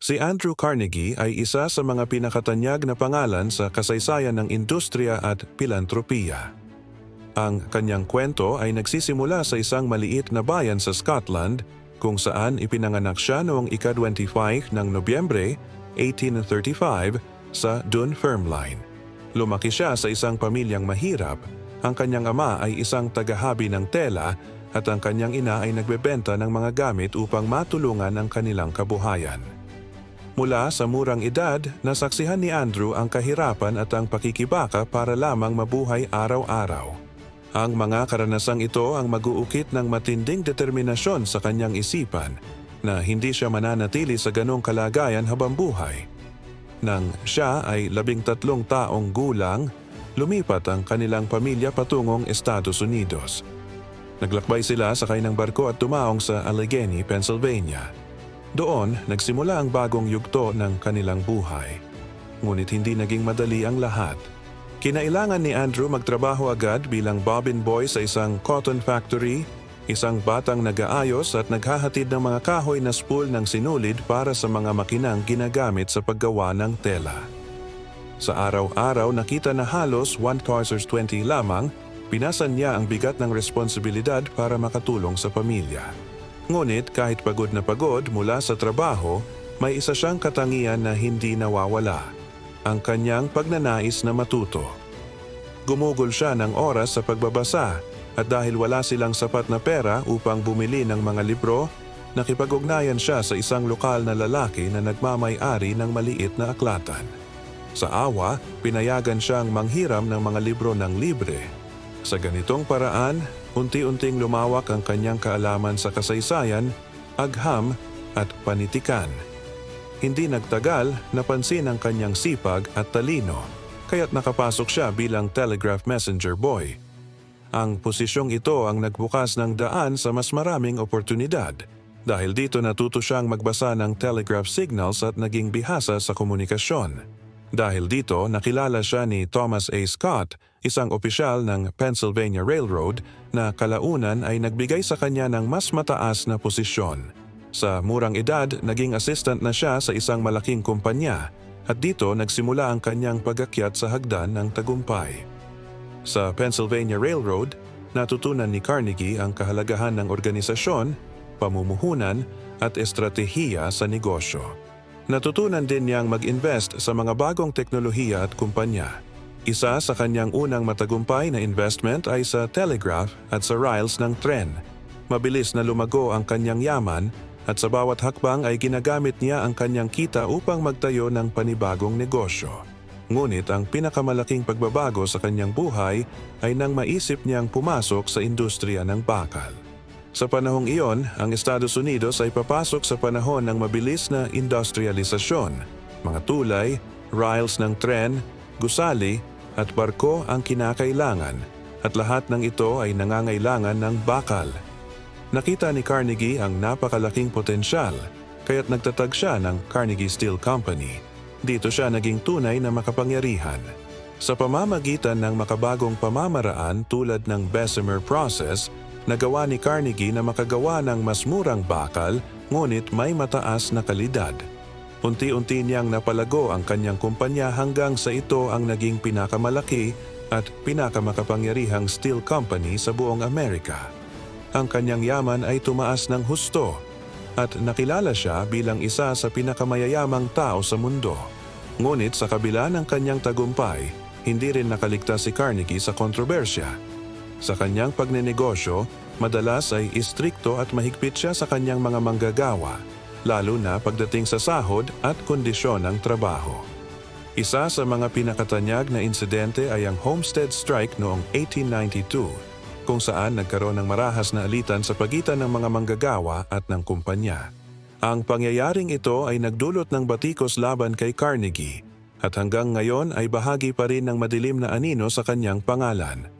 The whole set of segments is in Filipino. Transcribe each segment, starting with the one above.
Si Andrew Carnegie ay isa sa mga pinakatanyag na pangalan sa kasaysayan ng industriya at pilantropiya. Ang kanyang kwento ay nagsisimula sa isang maliit na bayan sa Scotland kung saan ipinanganak siya noong ika-25 ng Nobyembre 1835 sa Dunfermline. Lumaki siya sa isang pamilyang mahirap. Ang kanyang ama ay isang tagahabi ng tela at ang kanyang ina ay nagbebenta ng mga gamit upang matulungan ang kanilang kabuhayan. Mula sa murang edad, nasaksihan ni Andrew ang kahirapan at ang pakikibaka para lamang mabuhay araw-araw. Ang mga karanasang ito ang mag-uukit ng matinding determinasyon sa kanyang isipan na hindi siya mananatili sa ganong kalagayan habang buhay. Nang siya ay labing tatlong taong gulang, lumipat ang kanilang pamilya patungong Estados Unidos. Naglakbay sila sakay ng barko at tumaong sa Allegheny, Pennsylvania. Doon, nagsimula ang bagong yugto ng kanilang buhay. Ngunit hindi naging madali ang lahat. Kinailangan ni Andrew magtrabaho agad bilang bobbin boy sa isang cotton factory, isang batang nag-aayos at naghahatid ng mga kahoy na spool ng sinulid para sa mga makinang ginagamit sa paggawa ng tela. Sa araw-araw nakita na halos 1 cars 20 lamang, pinasan niya ang bigat ng responsibilidad para makatulong sa pamilya. Ngunit kahit pagod na pagod mula sa trabaho, may isa siyang katangian na hindi nawawala. Ang kanyang pagnanais na matuto. Gumugol siya ng oras sa pagbabasa at dahil wala silang sapat na pera upang bumili ng mga libro, nakipag-ugnayan siya sa isang lokal na lalaki na nagmamay-ari ng maliit na aklatan. Sa awa, pinayagan siyang manghiram ng mga libro ng libre. Sa ganitong paraan, unti-unting lumawak ang kanyang kaalaman sa kasaysayan, agham at panitikan. Hindi nagtagal, napansin ang kanyang sipag at talino, kaya't nakapasok siya bilang telegraph messenger boy. Ang posisyong ito ang nagbukas ng daan sa mas maraming oportunidad. Dahil dito natuto siyang magbasa ng telegraph signals at naging bihasa sa komunikasyon. Dahil dito nakilala siya ni Thomas A. Scott, isang opisyal ng Pennsylvania Railroad na kalaunan ay nagbigay sa kanya ng mas mataas na posisyon. Sa murang edad, naging assistant na siya sa isang malaking kumpanya at dito nagsimula ang kanyang pagakyat sa hagdan ng tagumpay. Sa Pennsylvania Railroad, natutunan ni Carnegie ang kahalagahan ng organisasyon, pamumuhunan at estratehiya sa negosyo. Natutunan din niyang mag-invest sa mga bagong teknolohiya at kumpanya. Isa sa kanyang unang matagumpay na investment ay sa telegraph at sa rails ng tren. Mabilis na lumago ang kanyang yaman at sa bawat hakbang ay ginagamit niya ang kanyang kita upang magtayo ng panibagong negosyo. Ngunit ang pinakamalaking pagbabago sa kanyang buhay ay nang maisip niyang pumasok sa industriya ng bakal. Sa panahong iyon, ang Estados Unidos ay papasok sa panahon ng mabilis na industrialisasyon. Mga tulay, rails ng tren, gusali at barko ang kinakailangan at lahat ng ito ay nangangailangan ng bakal. Nakita ni Carnegie ang napakalaking potensyal kaya't nagtatag siya ng Carnegie Steel Company. Dito siya naging tunay na makapangyarihan. Sa pamamagitan ng makabagong pamamaraan tulad ng Bessemer Process, nagawa ni Carnegie na makagawa ng mas murang bakal ngunit may mataas na kalidad. Unti-unti niyang napalago ang kanyang kumpanya hanggang sa ito ang naging pinakamalaki at pinakamakapangyarihang steel company sa buong Amerika. Ang kanyang yaman ay tumaas ng husto at nakilala siya bilang isa sa pinakamayayamang tao sa mundo. Ngunit sa kabila ng kanyang tagumpay, hindi rin nakaligtas si Carnegie sa kontrobersya. Sa kanyang pagnenegosyo, madalas ay istrikto at mahigpit siya sa kanyang mga manggagawa, lalo na pagdating sa sahod at kondisyon ng trabaho. Isa sa mga pinakatanyag na insidente ay ang Homestead Strike noong 1892, kung saan nagkaroon ng marahas na alitan sa pagitan ng mga manggagawa at ng kumpanya. Ang pangyayaring ito ay nagdulot ng batikos laban kay Carnegie at hanggang ngayon ay bahagi pa rin ng madilim na anino sa kanyang pangalan.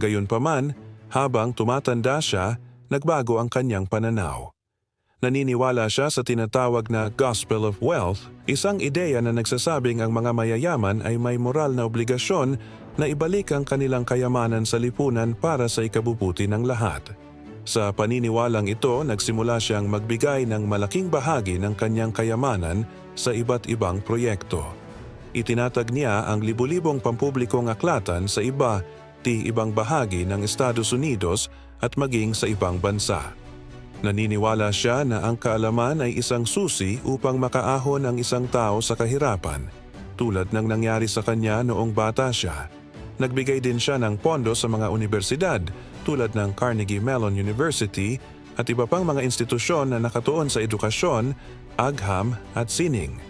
Gayunpaman, habang tumatanda siya, nagbago ang kanyang pananaw. Naniniwala siya sa tinatawag na Gospel of Wealth, isang ideya na nagsasabing ang mga mayayaman ay may moral na obligasyon na ibalik ang kanilang kayamanan sa lipunan para sa ikabubuti ng lahat. Sa paniniwalang ito, nagsimula siyang magbigay ng malaking bahagi ng kanyang kayamanan sa iba't ibang proyekto. Itinatag niya ang libu-libong pampublikong aklatan sa iba ti ibang bahagi ng Estados Unidos at maging sa ibang bansa. Naniniwala siya na ang kaalaman ay isang susi upang makaahon ang isang tao sa kahirapan, tulad ng nangyari sa kanya noong bata siya. Nagbigay din siya ng pondo sa mga universidad tulad ng Carnegie Mellon University at iba pang mga institusyon na nakatuon sa edukasyon, agham at sining.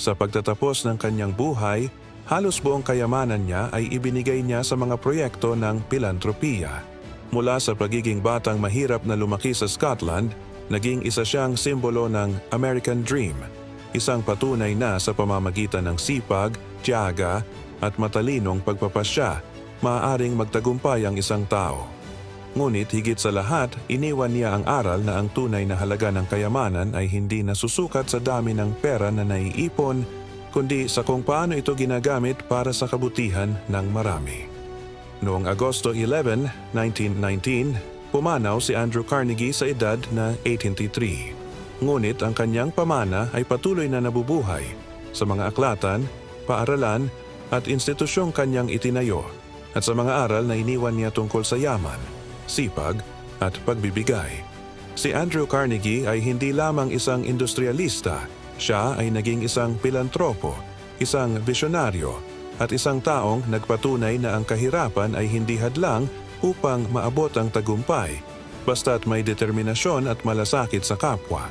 Sa pagtatapos ng kanyang buhay, halos buong kayamanan niya ay ibinigay niya sa mga proyekto ng pilantropiya. Mula sa pagiging batang mahirap na lumaki sa Scotland, naging isa siyang simbolo ng American Dream, isang patunay na sa pamamagitan ng sipag, tiyaga at matalinong pagpapasya, maaaring magtagumpay ang isang tao. Ngunit higit sa lahat, iniwan niya ang aral na ang tunay na halaga ng kayamanan ay hindi nasusukat sa dami ng pera na naiipon, kundi sa kung paano ito ginagamit para sa kabutihan ng marami. Noong Agosto 11, 1919, pumanaw si Andrew Carnegie sa edad na 83. Ngunit ang kanyang pamana ay patuloy na nabubuhay sa mga aklatan, paaralan at institusyong kanyang itinayo at sa mga aral na iniwan niya tungkol sa yaman, sipag at pagbibigay. Si Andrew Carnegie ay hindi lamang isang industrialista, siya ay naging isang pilantropo, isang visyonaryo at isang taong nagpatunay na ang kahirapan ay hindi hadlang upang maabot ang tagumpay, basta't may determinasyon at malasakit sa kapwa.